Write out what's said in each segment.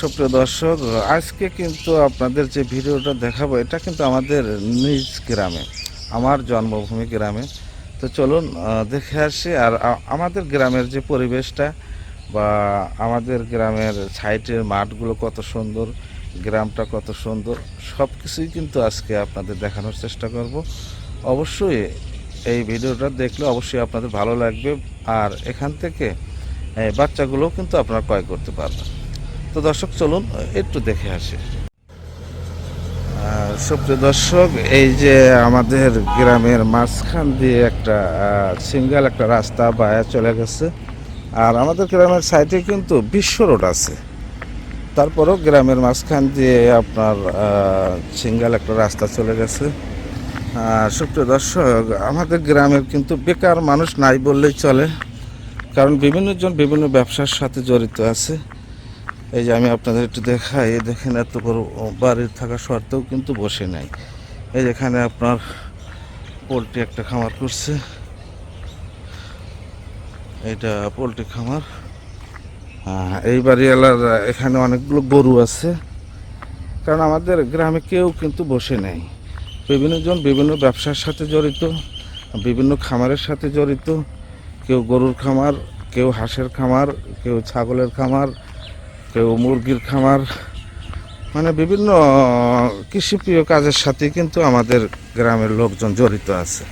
সুপ্রিয় দর্শক, আজকে কিন্তু আপনাদের যে ভিডিওটা দেখাবো, এটা কিন্তু আমাদের নিজ গ্রামে, আমার জন্মভূমি গ্রামে। তো চলুন দেখে আসি, আর আমাদের গ্রামের যে পরিবেশটা বা আমাদের গ্রামের সাইটের মাঠগুলো কত সুন্দর, গ্রামটা কত সুন্দর সব কিছুই কিন্তু আজকে আপনাদের দেখানোর চেষ্টা করব। অবশ্যই এই ভিডিওটা দেখলে অবশ্যই আপনাদের ভালো লাগবে, আর এখান থেকে বাচ্চাগুলোও কিন্তু আপনারা ক্রয় করতে পারবেন। তো দর্শক, চলুন, একটু দেখে আসি। সুপ্রিয় দর্শক, এই যে আমাদের গ্রামের মাঝখান দিয়ে একটা সিঙ্গেল একটা রাস্তা বায়া চলে গেছে। আর আমাদের গ্রামের সাইডে কিন্তু বিশ্ব রোড আছে। তারপরেও গ্রামের মাঝখান দিয়ে আপনার সিঙ্গেল একটা রাস্তা চলে গেছে। সুপ্রিয় দর্শক, আমাদের গ্রামের কিন্তু বেকার মানুষ নাই বললেই চলে। কারণ বিভিন্ন জন বিভিন্ন ব্যবসার সাথে জড়িত আছে। এই যে আমি আপনাদের একটু দেখাই দেখেন এত বড় বাড়ির থাকা সত্ত্বেও কিন্তু বসে নাই। এই যেখানে আপনার পোলট্রি একটা খামার করছে। এটা পোলট্রি খামার। এই বাড়িওয়ালার এখানে অনেকগুলো গরু আছে। কারণ আমাদের গ্রামে কেউ কিন্তু বসে নেই। বিভিন্ন জন বিভিন্ন ব্যবসার সাথে জড়িত, বিভিন্ন খামারের সাথে জড়িত। কেউ গরুর খামার, কেউ হাঁসের খামার, কেউ ছাগলের খামার কেউ মুরগির খামার মানে বিভিন্ন কৃষিপ্রিয় কাজের সাথে কিন্তু আমাদের গ্রামের লোকজন জড়িত আছে। আহ,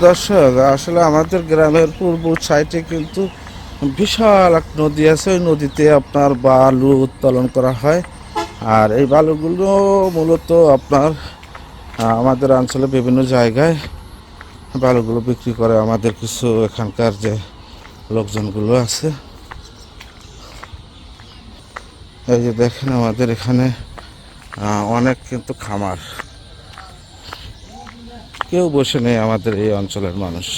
দর্শক আসলে আমাদের গ্রামের পূর্ব সাইডে কিন্তু বিশাল এক নদী আছে। ওই নদীতে আপনার বালু উত্তোলন করা হয়। আর এই বালুগুলো মূলত আপনার আমাদের অঞ্চলে বিভিন্ন জায়গায় বালুগুলো বিক্রি করে আমাদের কিছু এখানকার যে লোকজনগুলো আছে। এই যে দেখেন আমাদের এখানে অনেক কিন্তু খামার। কেউ বসে নেই আমাদের এই অঞ্চলের মানুষ।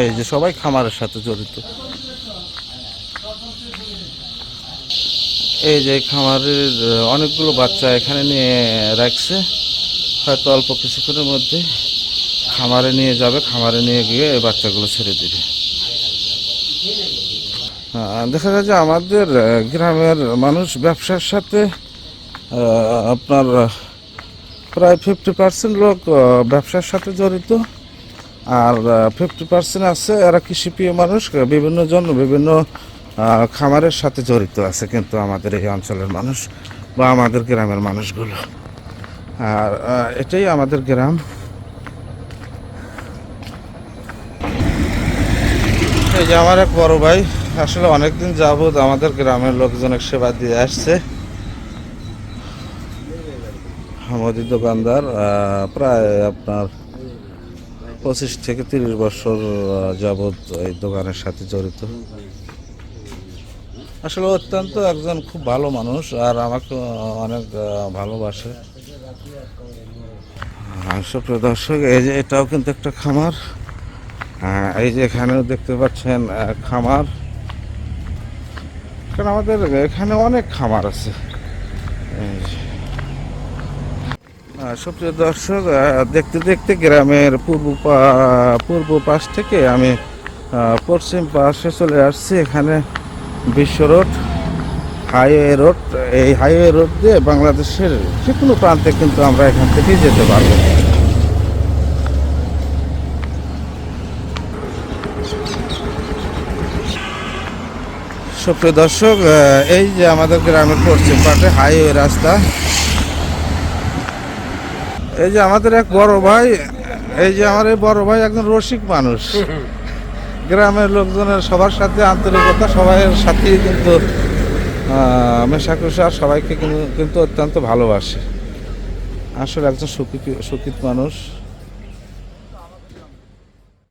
এই যে সবাই খামারের সাথে জড়িত। এই যে খামারের অনেকগুলো বাচ্চা এখানে নিয়ে রাখছে। হয়তো অল্প কিছুক্ষণের মধ্যে খামারে নিয়ে যাবে, খামারে নিয়ে গিয়ে এই বাচ্চাগুলো ছেড়ে দিবে। দেখা যায় যে আমাদের গ্রামের মানুষ ব্যবসার সাথে আপনার প্রায় ফিফটি পার্সেন্ট লোক ব্যবসার সাথে জড়িত। আর ফিফটি পার্সেন্ট আছে, এরা কৃষিপ্রিয় মানুষ, বিভিন্ন জন বিভিন্ন খামারের সাথে জড়িত আছে কিন্তু আমাদের এই অঞ্চলের মানুষ বা আমাদের গ্রামের মানুষগুলো। আর এটাই আমাদের গ্রাম। এই যে আমার এক বড় ভাই, আসলে অনেকদিন যাবৎ আমাদের গ্রামের লোকজনের সেবা দিয়ে আসছে। মোদি দোকানদার প্রায় আপনার পঁচিশ থেকে তিরিশ বছর যাবৎ এই দোকানের সাথে জড়িত। আসলে অত্যন্ত একজন খুব ভালো মানুষ আর আমাকে অনেক ভালোবাসে। সুপ্রিয় দর্শক, এই যে এটাও কিন্তু একটা খামার। এই যে এখানেও দেখতে পাচ্ছেন খামার। কারণ আমাদের এখানে অনেক খামার আছে। সুপ্রিয় দর্শক দেখতে দেখতে গ্রামের পূর্ব পূর্ব পাশ থেকে আমি পশ্চিম পাশে চলে আসছি, এখানে বিশ্ব রোড। হাইওয়ে রোড এই হাইওয়ে রোড দিয়ে বাংলাদেশের যে কোনো প্রান্তে কিন্তু আমরা এখান থেকে যেতে পারব। সুপ্রিয় দর্শক এই যে আমাদের গ্রামের পশ্চিম পাশে হাইওয়ে রাস্তা। এই যে আমাদের এক বড় ভাই এই যে আমার এই বড় ভাই একজন রসিক মানুষ। গ্রামের লোকজনের সবার সাথে আন্তরিকতা সবাইয়ের সাথেই কিন্তু আহ, মেশাকুশার সবাইকে কিন্তু অত্যন্ত ভালোবাসি। আসলে একজন সুখী সুখিত মানুষ।